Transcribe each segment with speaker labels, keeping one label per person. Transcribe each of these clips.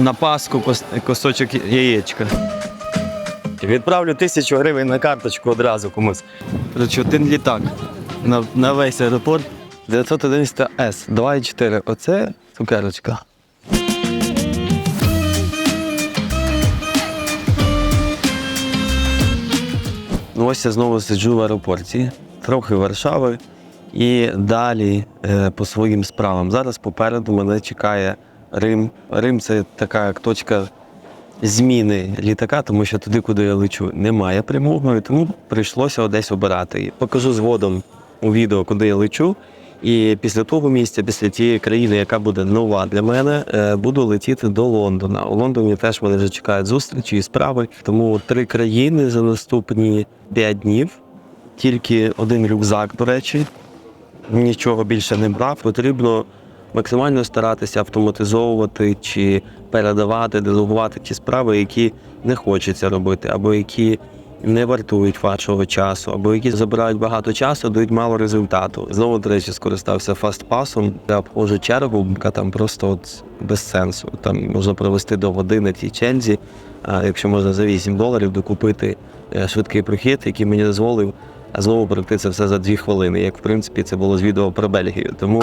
Speaker 1: на Пасху кос- кусочок яєчка. Відправлю тисячу гривень на карточку одразу комусь. Один літак на, на весь аеропорт 911 С 2,4. Оце цукерочка. Ну, ось я знову сиджу в аеропорті, трохи Варшави і далі е, по своїм справам. Зараз попереду мене чекає Рим. Рим це така як точка зміни літака, тому що туди, куди я лечу, немає прямого, і тому прийшлося десь обирати. Покажу згодом у відео, куди я лечу. І після того місця, після тієї країни, яка буде нова для мене, е, буду летіти до Лондона. У Лондоні теж мене вже чекають зустрічі і справи. Тому три країни за наступні п'ять днів. Тільки один рюкзак, до речі, нічого більше не брав. Потрібно максимально старатися автоматизовувати чи передавати, делегувати ті справи, які не хочеться робити, або які не вартують вашого часу, або які забирають багато часу, дають мало результату. Знову, до речі, скористався фастпасом. Я обходжу чергу, яка там просто от без сенсу. Там можна провести до води на тій черзі, а якщо можна за 8 доларів докупити е, швидкий прохід, який мені дозволив а знову пройти це все за дві хвилини, як в принципі це було з відео про Бельгію. Тому,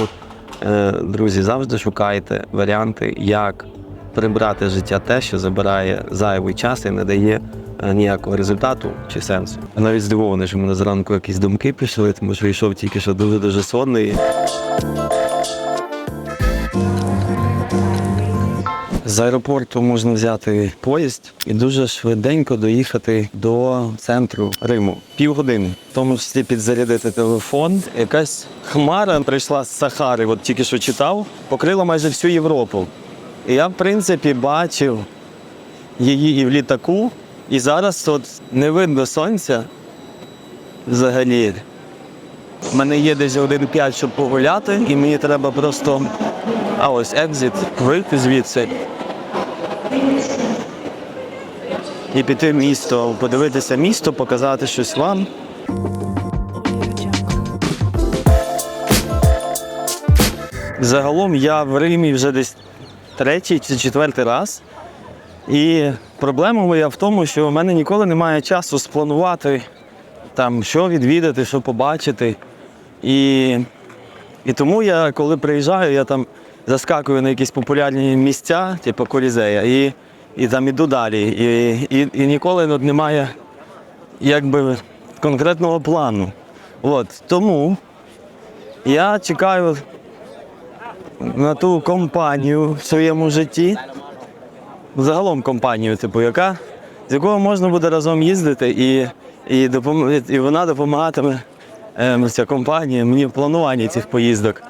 Speaker 1: друзі, завжди шукайте варіанти, як прибрати з життя те, що забирає зайвий час і не дає е, ніякого результату чи сенсу. Навіть здивований, що в мене зранку якісь думки пішли, тому що йшов тільки що дуже дуже сонний. З аеропорту можна взяти поїзд і дуже швиденько доїхати до центру Риму. Півгодини. В тому числі підзарядити телефон. Якась хмара прийшла з Сахари, от тільки що читав, покрила майже всю Європу. І я, в принципі, бачив її і в літаку, і зараз от не видно сонця взагалі. У мене є десь 1,5, щоб погуляти, і мені треба просто. А ось екзит, вийти звідси. І піти в місто, подивитися місто, показати щось вам. Загалом я в Римі вже десь третій чи четвертий раз. І проблема моя в тому, що в мене ніколи немає часу спланувати, там, що відвідати, що побачити. І, і тому я, коли приїжджаю, я там заскакую на якісь популярні місця, типу Колізея, і, і там іду далі. І, і, і ніколи от, немає якби, конкретного плану. От, тому я чекаю на ту компанію в своєму житті, загалом компанію, типу, яка, з якою можна буде разом їздити, і, і, допом... і вона допомагатиме ем, ця компанія мені в плануванні цих поїздок.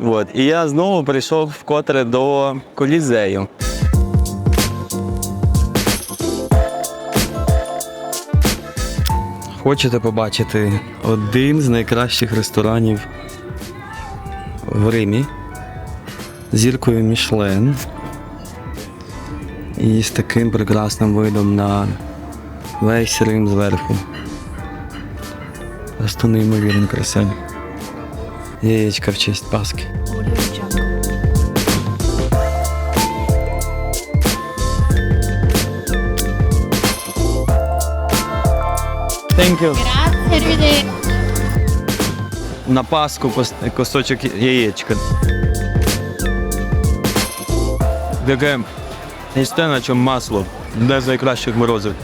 Speaker 1: От. І я знову прийшов вкотре до колізею. Хочете побачити один з найкращих ресторанів в Римі зіркою Мішлен і з таким прекрасним видом на весь Рим зверху. Просто неймовірно красиві. Яєчка в честь Пасхи. Thank you. На Пасху кос- кусочок яєчка. Таке їсте, на чому масло. Де з найкращих морозив.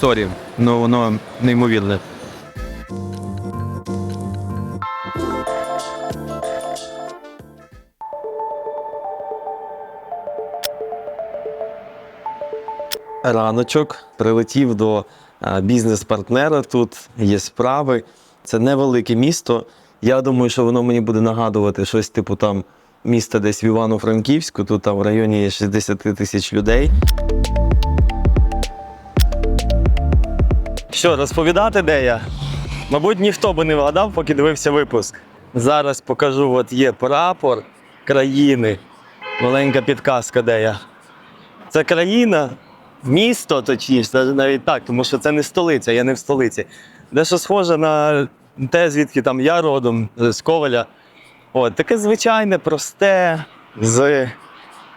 Speaker 1: Сорі, ну воно неймовірне. Раночок прилетів до бізнес-партнера. Тут є справи. Це невелике місто. Я думаю, що воно мені буде нагадувати щось типу там міста десь в Івано-Франківську. Тут там в районі є 60 тисяч людей. Що, розповідати, де я? Мабуть, ніхто би не вгадав, поки дивився випуск. Зараз покажу, от є прапор країни. Маленька підказка, де я. Це країна, місто, точніше, навіть- так, тому що це не столиця, я не в столиці. Дещо схоже на те, звідки там я родом, з Коваля. От, таке звичайне, просте, з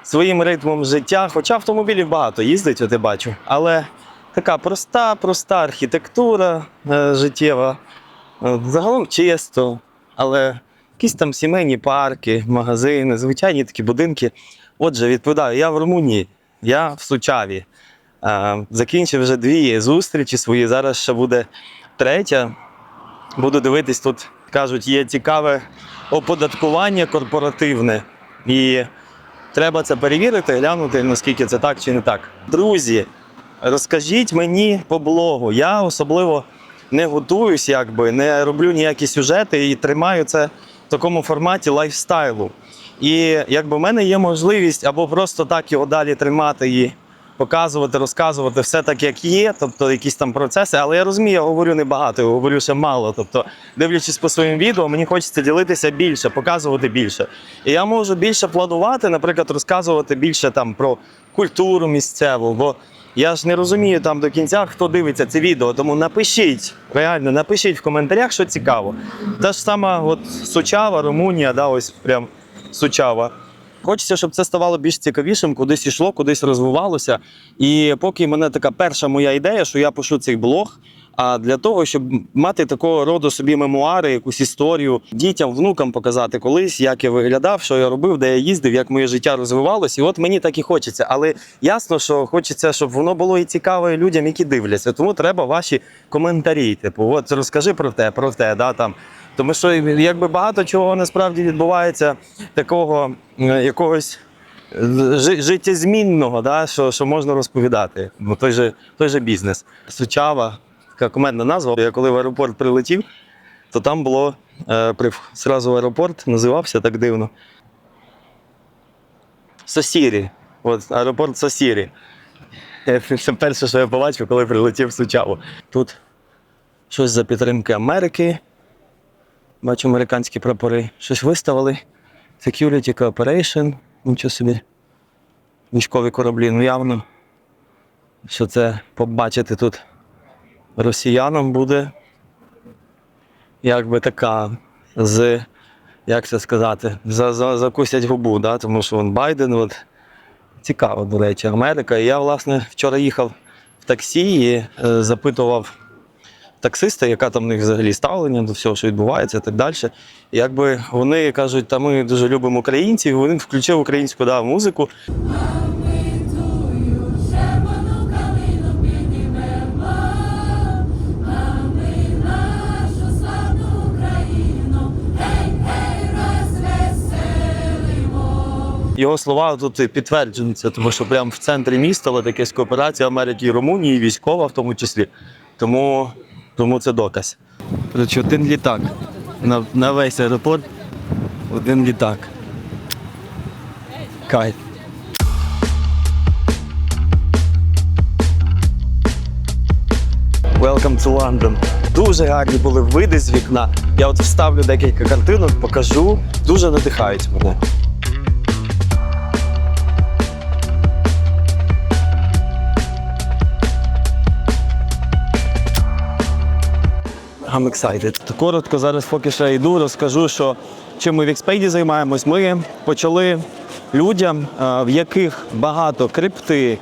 Speaker 1: своїм ритмом життя. Хоча автомобілів багато їздить, от я бачу. Але така проста, проста архітектура е, життєва. Загалом чисто, але якісь там сімейні парки, магазини, звичайні такі будинки. Отже, відповідаю, я в Румунії, я в Сучаві. Закінчив вже дві зустрічі свої. Зараз ще буде третя. Буду дивитись, тут кажуть, є цікаве оподаткування корпоративне. І треба це перевірити, глянути, наскільки це так чи не так. Друзі, розкажіть мені по блогу. Я особливо не готуюсь, якби, не роблю ніякі сюжети і тримаю це в такому форматі лайфстайлу. І якби в мене є можливість або просто так його далі тримати і показувати, розказувати все так, як є, тобто якісь там процеси. Але я розумію, я говорю небагато, я говорю ще мало. Тобто, дивлячись по своїм відео, мені хочеться ділитися більше, показувати більше. І я можу більше планувати, наприклад, розказувати більше там про культуру місцеву. Бо я ж не розумію там до кінця, хто дивиться це відео. Тому напишіть, реально напишіть в коментарях, що цікаво. Та ж сама от Сучава, Румунія, да, ось прям Сучава. Хочеться, щоб це ставало більш цікавішим, кудись ішло, кудись розвивалося. І поки мене така перша моя ідея, що я пишу цей блог. А для того, щоб мати такого роду собі мемуари, якусь історію дітям, внукам показати колись, як я виглядав, що я робив, де я їздив, як моє життя розвивалося. І от мені так і хочеться. Але ясно, що хочеться, щоб воно було і цікаве людям, які дивляться. Тому треба ваші коментарі. Типу, от розкажи про те, про те, да там. Тому що якби багато чого насправді відбувається такого е, якогось е, життєзмінного, да, що, що можна розповідати. Ну, той, же, той же бізнес. Сучава, така командна назва. Я коли в аеропорт прилетів, то там було е, зразу аеропорт називався так дивно. Сосірі. От аеропорт Сосірі. Е, Це перше, що я побачив, коли прилетів в Сучаву. Тут щось за підтримки Америки. Бачу американські прапори. Щось виставили. Security Cooperation. Нічого собі. Військові кораблі. Ну явно, що це побачити тут росіянам буде якби така з, як це сказати, за, за, закусять губу, да? тому що вон Байден, от, цікаво, до речі, Америка. І я, власне, вчора їхав в таксі і е, запитував таксиста, яка там в них взагалі ставлення до всього, що відбувається і так далі. Якби вони кажуть, та ми дуже любимо українців, вони включив українську да, музику. Його слова тут підтверджуються, тому що прямо в центрі міста от якась кооперація Америки і Румунії, військова в тому числі. Тому, тому це доказ. Коротше, один літак. На, на весь аеропорт один літак. Кайф. Welcome to London. Дуже гарні були види з вікна. Я от вставлю декілька картинок, покажу. Дуже надихають мене. I'm excited. Коротко зараз поки що йду, розкажу, що чим ми в Експейді займаємось. Ми почали людям, е, в яких багато крипти.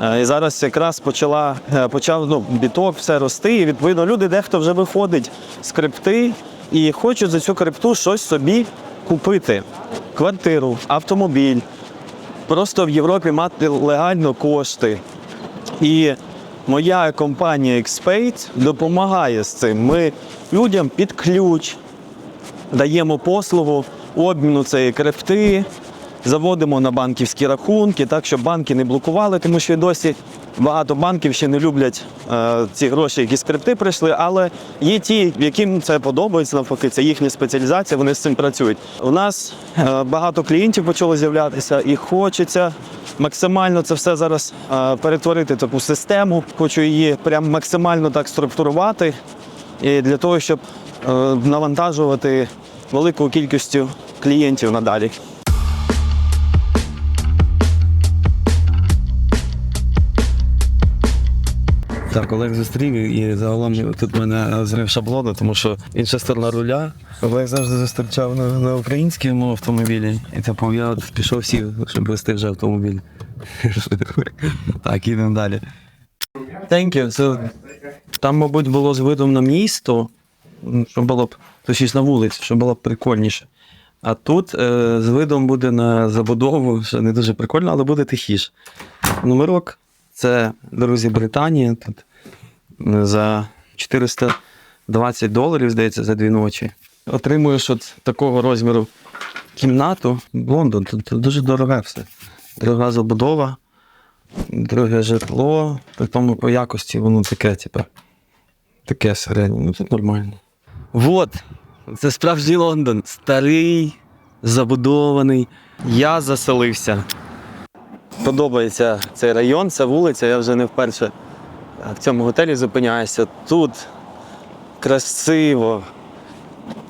Speaker 1: е, І зараз якраз почала, е, почав ну, біток, все рости. І відповідно люди дехто вже виходить з крипти і хочуть за цю крипту щось собі купити. Квартиру, автомобіль, просто в Європі мати легально кошти. І моя компанія Xpate допомагає з цим. Ми людям під ключ даємо послугу обміну цієї крипти, заводимо на банківські рахунки, так щоб банки не блокували, тому що досі багато банків ще не люблять е, ці гроші, які з крипти прийшли, але є ті, яким це подобається, навпаки, це їхня спеціалізація, вони з цим працюють. У нас е, багато клієнтів почало з'являтися і хочеться максимально це все зараз е, перетворити таку систему. Хочу її прям максимально так структурувати і для того, щоб е, навантажувати велику кількістю клієнтів надалі. Так, Олег зустрів і загалом тут мене зрив шаблону, тому що інша сторона руля. Олег завжди зустрічав на, на українському автомобілі. І типу я от пішов сів, щоб вести вже автомобіль. так, ідемо далі. Thank you. Це, там, мабуть, було з видом на місто, м, щоб було б, точніше на вулицю, щоб було б прикольніше. А тут е, з видом буде на забудову, що не дуже прикольно, але буде тихіше. Номерок це, друзі, Британія. Тут за 420 доларів, здається, за дві ночі. Отримуєш от такого розміру кімнату. Лондон, тут, дуже дороге все. Дорога забудова, дороге житло, при тому по якості воно таке, типу, таке середнє, ну тут нормально. Вот, це справжній Лондон. Старий, забудований. Я заселився. Подобається цей район, ця вулиця. Я вже не вперше в цьому готелі зупиняюся. Тут красиво,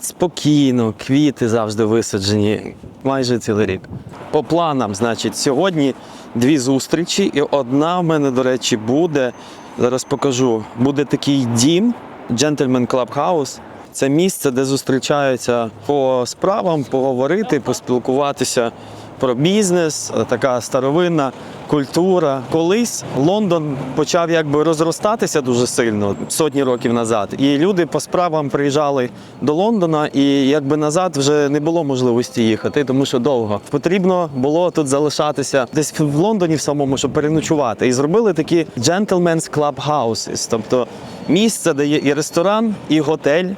Speaker 1: спокійно, квіти завжди висаджені, майже цілий рік. По планам, значить, сьогодні дві зустрічі, і одна в мене, до речі, буде. Зараз покажу. Буде такий дім, Gentleman Clubhouse. Це місце, де зустрічаються по справам, поговорити, поспілкуватися про бізнес, така старовинна культура. Колись Лондон почав якби розростатися дуже сильно сотні років назад. І люди по справам приїжджали до Лондона, і якби назад вже не було можливості їхати, тому що довго потрібно було тут залишатися десь в Лондоні в самому, щоб переночувати. І зробили такі gentlemen's club houses, тобто місце, де є і ресторан, і готель.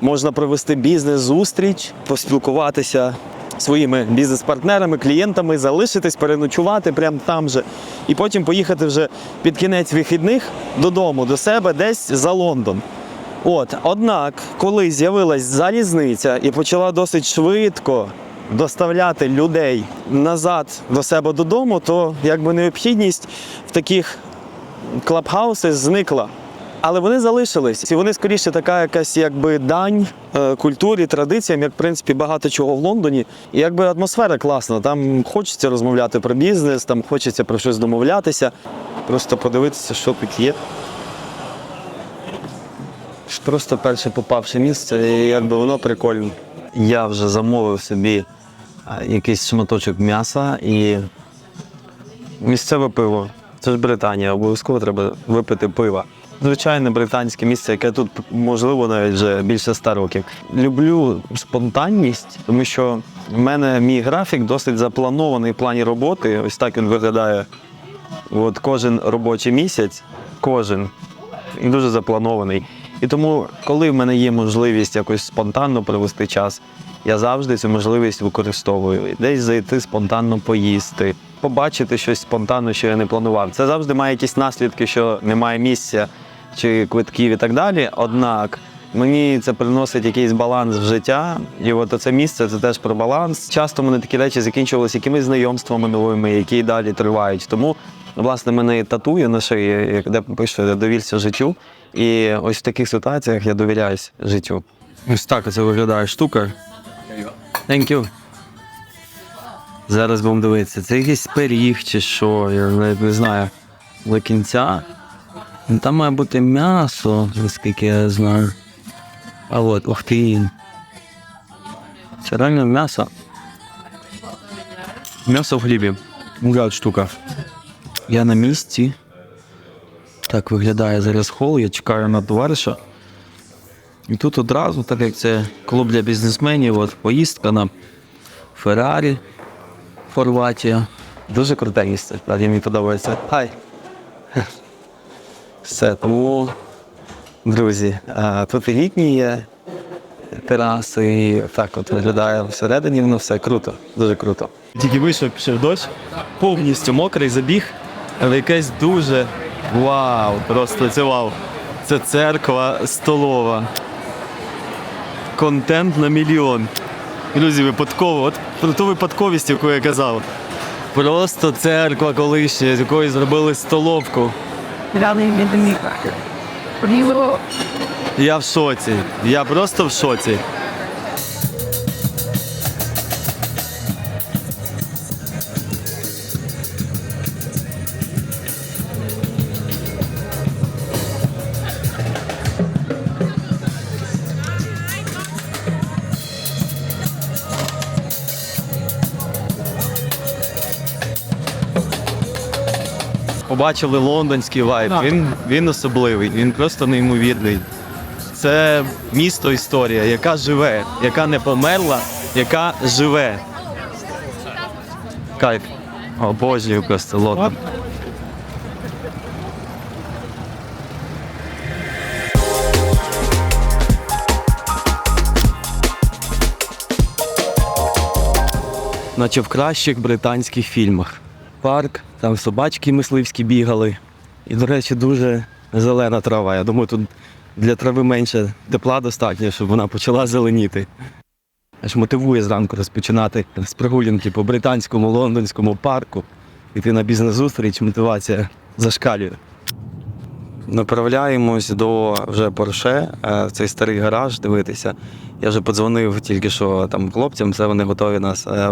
Speaker 1: Можна провести бізнес-зустріч, поспілкуватися своїми бізнес-партнерами, клієнтами, залишитись, переночувати прямо там же. І потім поїхати вже під кінець вихідних додому, до себе, десь за Лондон. От, однак, коли з'явилась залізниця і почала досить швидко доставляти людей назад до себе додому, то якби необхідність в таких клабхауси зникла. Але вони залишились. І вони скоріше така якась якби дань е, культурі, традиціям, як в принципі багато чого в Лондоні. І якби атмосфера класна. Там хочеться розмовляти про бізнес, там хочеться про щось домовлятися. Просто подивитися, що тут є. Просто перше попавши місце, і якби воно прикольне. Я вже замовив собі якийсь шматочок м'яса і місцеве пиво. Це ж Британія, обов'язково треба випити пива. Звичайне британське місце, яке тут можливо навіть вже більше ста років. Люблю спонтанність, тому що в мене мій графік досить запланований в плані роботи. Ось так він виглядає. От кожен робочий місяць, кожен і дуже запланований. І тому, коли в мене є можливість якось спонтанно провести час, я завжди цю можливість використовую. Десь зайти спонтанно поїсти, побачити щось спонтанно, що я не планував. Це завжди має якісь наслідки, що немає місця чи квитків і так далі. Однак мені це приносить якийсь баланс в життя. І от це місце це теж про баланс. Часто мене такі речі закінчувалися якимись знайомствами новими, які далі тривають. Тому власне мене татує на шиї, де пише довірся життю. І ось в таких ситуаціях я довіряюсь життю. Ось так це виглядає штука. Thank you. Зараз будемо дивитися. Це якийсь пиріг чи що, я навіть не знаю. До кінця. Ну, Там має бути м'ясо, наскільки я знаю. А от, ох ти. Це реально м'ясо. М'ясо в хлібі. Гад штука. Я на місці. Так виглядає зараз хол, я чекаю на товариша. І тут одразу, так як це клуб для бізнесменів, от поїздка на Феррарі, Хорватія. Дуже круте місце, справді мені подобається. Хай. Все, тому, друзі, тут і літні є тераси, і так от виглядає всередині, воно все круто, дуже круто. Тільки вийшов, пішов дощ, повністю мокрий забіг, але якесь дуже вау, просто це вау. Це церква столова. Контент на мільйон. Друзі, випадково, от про ту випадковість, яку я казав. Просто церква колишня, з якої зробили столовку.
Speaker 2: Дали відміка. мікро.
Speaker 1: Я в шоці. Я просто в шоці. Побачили лондонський вайб. Він, він особливий, він просто неймовірний. Це місто історія, яка живе, яка не померла, яка живе. Кайф. Обожнюю просто Лондон. Наче в кращих британських фільмах. Парк, там собачки мисливські бігали. І, до речі, дуже зелена трава. Я думаю, тут для трави менше тепла достатньо, щоб вона почала зеленіти. Аж мотивує зранку розпочинати з прогулянки по британському лондонському парку. Іти на бізнес-зустріч, мотивація зашкалює. Направляємось до вже Порше, е, цей старий гараж дивитися. Я вже подзвонив тільки що там хлопцям, все вони готові нас е,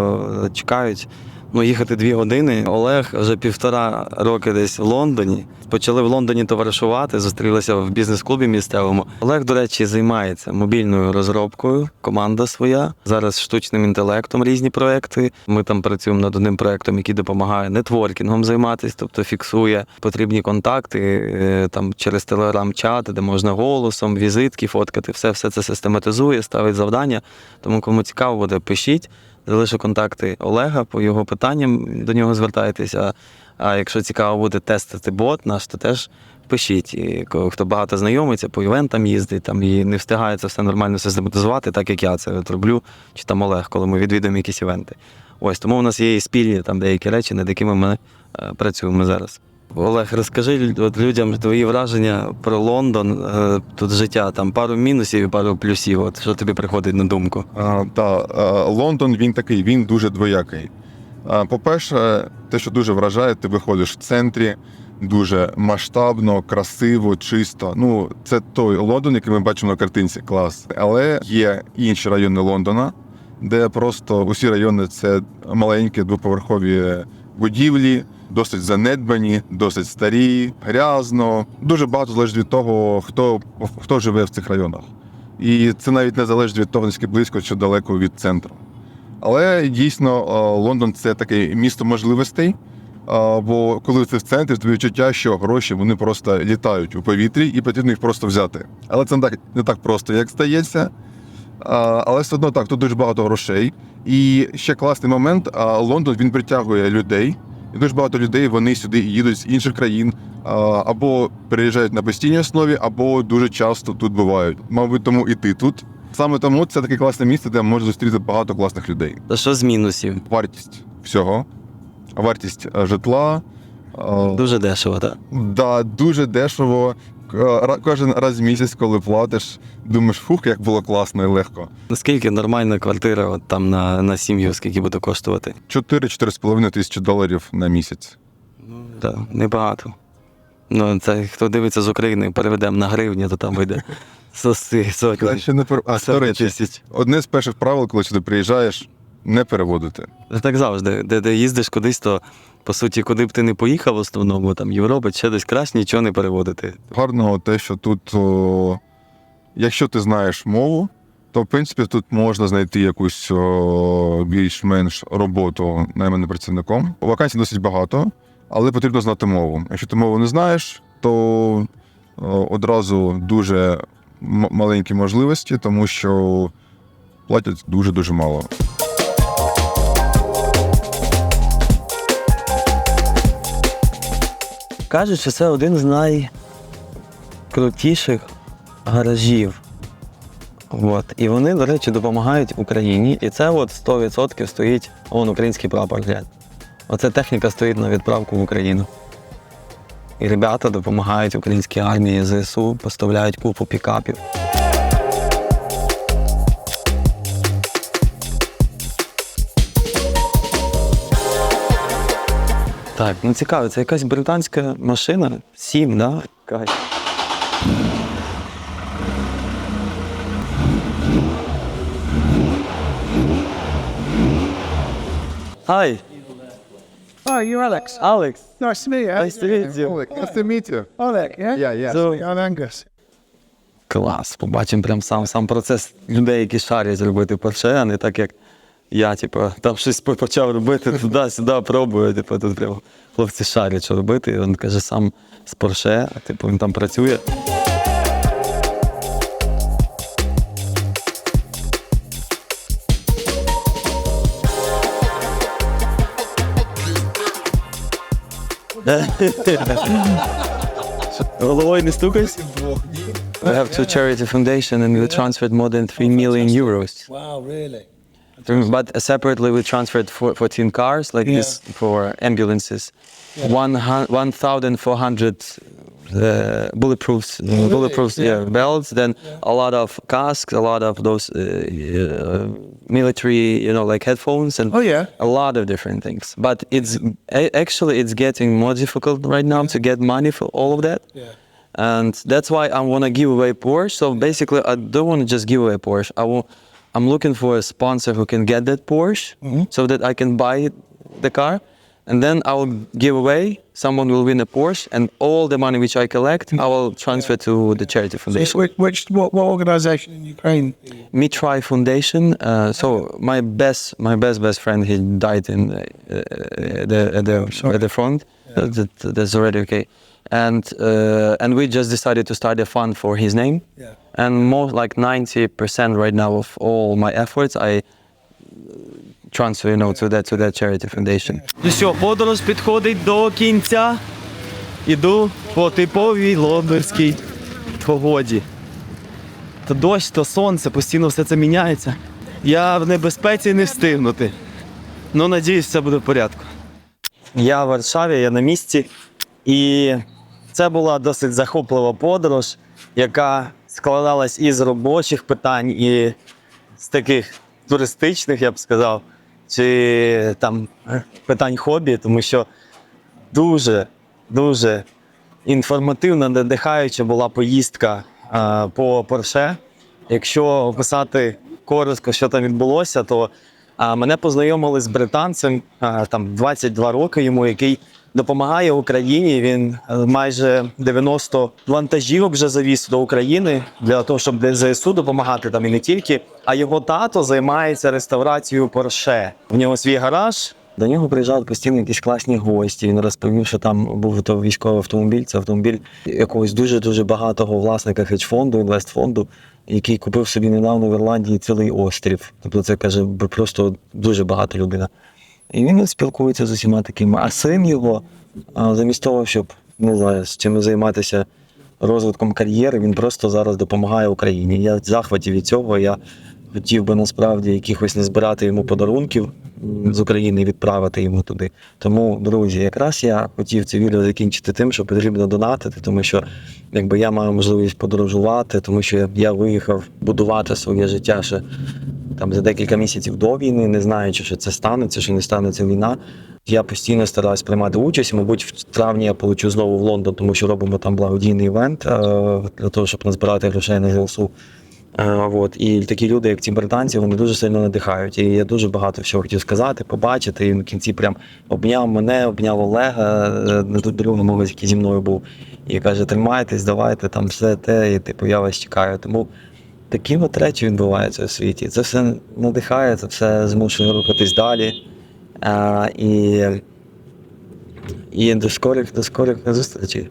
Speaker 1: чекають. Ну, їхати дві години. Олег вже півтора роки десь в Лондоні. Почали в Лондоні товаришувати, зустрілися в бізнес-клубі місцевому. Олег, до речі, займається мобільною розробкою, команда своя. Зараз штучним інтелектом різні проекти. Ми там працюємо над одним проектом, який допомагає нетворкінгом займатися, тобто фіксує потрібні контакти е, там через телеграм-чат, де можна голосом, візитки фоткати. Все, все це систематизує, ставить завдання. Тому кому цікаво буде, пишіть. Залишу контакти Олега по його питанням до нього звертайтеся. А якщо цікаво буде тестити бот наш, то теж пишіть. І хто багато знайомиться, по івентам їздить там і не встигає це все нормально систематизувати, так як я це от роблю, чи там Олег, коли ми відвідуємо якісь івенти. Ось тому у нас є і спільні там деякі речі, над якими ми е, працюємо зараз. Олег, розкажи от людям твої враження про Лондон, е, тут життя, там пару мінусів і пару плюсів. От що тобі приходить на думку?
Speaker 3: А, та, Лондон він такий, він дуже двоякий. По-перше, те, що дуже вражає, ти виходиш в центрі, дуже масштабно, красиво, чисто. Ну, це той Лондон, який ми бачимо на картинці, клас. Але є інші райони Лондона, де просто усі райони це маленькі двоповерхові будівлі, досить занедбані, досить старі, грязно. Дуже багато залежить від того, хто, хто живе в цих районах. І це навіть не залежить від того, наскільки близько чи далеко від центру. Але дійсно е, Лондон це таке місто можливостей. е, Бо коли ти в центрі, тобі відчуття, що гроші вони просто літають у повітрі і потрібно їх просто взяти. Але це не так, не так просто, як стається. Але все одно так, тут дуже багато грошей. І ще класний момент: Лондон він притягує людей. І дуже багато людей вони сюди їдуть з інших країн або переїжджають на постійній основі, або дуже часто тут бувають. Мабуть, тому і ти тут. Саме тому це таке класне місце, де можна зустріти багато класних людей.
Speaker 1: Та що з мінусів?
Speaker 3: Вартість всього, вартість е, житла. е,
Speaker 1: Дуже дешево, так?
Speaker 3: Да, дуже дешево. Кожен раз в місяць, коли платиш, думаєш, фух, як було класно і легко.
Speaker 1: Наскільки нормальна квартира от там на, на сім'ю, скільки буде коштувати?
Speaker 3: 4-4,5 тисячі доларів на місяць.
Speaker 1: Так, небагато. Ну, це хто дивиться з України, переведемо на гривні, то там вийде соси, сотні.
Speaker 3: Краще не пер... А, до речі,
Speaker 1: тисяч.
Speaker 3: одне з перших правил, коли сюди приїжджаєш, не переводити.
Speaker 1: Так завжди. Де, де їздиш кудись, то по суті, куди б ти не поїхав в основному, там Європа, ще десь краще нічого не переводити.
Speaker 3: Гарно те, що тут, о, якщо ти знаєш мову, то в принципі тут можна знайти якусь о, більш-менш роботу найманим працівником. Вакансій досить багато, але потрібно знати мову. Якщо ти мову не знаєш, то о, одразу дуже маленькі можливості, тому що платять дуже-дуже мало.
Speaker 1: Кажуть, що це один з найкрутіших гаражів. От. І вони, до речі, допомагають Україні. І це от 100% стоїть он український прапор. Оце техніка стоїть на відправку в Україну. І ребята допомагають українській армії ЗСУ, поставляють купу пікапів. Так, ну цікаво, це якась британська машина. Сім, да? Якась. Hi,
Speaker 2: Oh, you're Alex.
Speaker 1: Alex.
Speaker 2: Nice to meet you.
Speaker 1: Nice to meet you.
Speaker 3: Oleg, nice to meet you.
Speaker 2: Oleg, yeah?
Speaker 3: Yeah, yeah.
Speaker 1: So,
Speaker 2: I'm Angus.
Speaker 1: клас. Побачимо прям сам, сам процес людей, які шарять зробити Порше, а не так, як Я, типу, там щось почав робити туди-сюди, пробую. Типу, тут прямо хлопці шарять, що робити. І він каже, сам з Порше, типу, він там працює. Головою не стукайся? We have two charity foundation and we transferred more than 3 million euros.
Speaker 4: Wow, really?
Speaker 1: But separately we transferred 14 cars like this for ambulances. One hun- 1,400 uh, bulletproofs, bulletproof yeah. belts, then a lot of casks, a lot of those uh, uh, military, you know, like headphones and
Speaker 2: Oh, yeah.
Speaker 1: a lot of different things. But it's actually it's getting more difficult right now to get money for all of that.
Speaker 4: Yeah.
Speaker 1: And that's why I want to give away Porsche. So basically, I don't want to just give away Porsche. I will, I'm looking for a sponsor who can get that Porsche so that I can buy the car. And then I will give away, someone will win a Porsche, and all the money which I collect, I will transfer to the charity foundation.
Speaker 2: Which, which what, what organization in Ukraine?
Speaker 1: Me Try Foundation. Uh, so my best, my best best friend, he died in uh, the at the at the front. That, that's already okay. And uh, and we just decided to start a fund for his name.
Speaker 4: Yeah.
Speaker 1: And more like ninety percent right now of all my efforts, I transfer, you know, to that to that charity foundation. Ну що, подорож підходить до кінця. Іду по типовій лондонській погоді. То дощ, то сонце, постійно все це міняється. Я в небезпеці не встигнути. Ну, надіюсь, все буде в порядку. Я в Варшаві, я на місці. І це була досить захоплива подорож, яка складалась із робочих питань, і з таких туристичних, я б сказав, чи там питань хобі, тому що дуже, дуже інформативна, надихаюча була поїздка а, по Порше. Якщо описати коротко, що там відбулося, то а, мене познайомили з британцем, а, там 22 роки йому, який допомагає Україні. Він е, майже 90 вантажівок вже завіз до України для того, щоб ЗСУ допомагати там і не тільки. А його тато займається реставрацією Порше. У нього свій гараж. До нього приїжджали постійно якісь класні гості. Він розповів, що там був то військовий автомобіль. Це автомобіль якогось дуже дуже багатого власника хедж-фонду, інвестфонду, який купив собі недавно в Ірландії цілий острів. Тобто це каже просто дуже багата людина. І він спілкується з усіма такими. А син його, замість того, щоб не знаю, з чим займатися розвитком кар'єри, він просто зараз допомагає Україні. Я в захваті від цього. Я хотів би насправді якихось не збирати йому подарунків з України і відправити йому туди. Тому, друзі, якраз я хотів це відео закінчити тим, що потрібно донатити, тому що якби я маю можливість подорожувати, тому що я виїхав будувати своє життя ще там за декілька місяців до війни, не знаючи, що це станеться, що не станеться війна. Я постійно стараюсь приймати участь. Мабуть, в травні я полечу знову в Лондон, тому що робимо там благодійний івент е, для того, щоб назбирати грошей на ЗСУ. Е, от. І такі люди, як ці британці, вони дуже сильно надихають. І я дуже багато всього хотів сказати, побачити. І в кінці прям обняв мене, обняв Олега, е, на тут друга мова, який зі мною був. І каже: тримайтесь, давайте там все те, і типу я вас чекаю. Тому такі от речі відбуваються у світі. Це все надихає, це все змушує рухатись далі. А, і, і до скорих, до скорих зустрічей.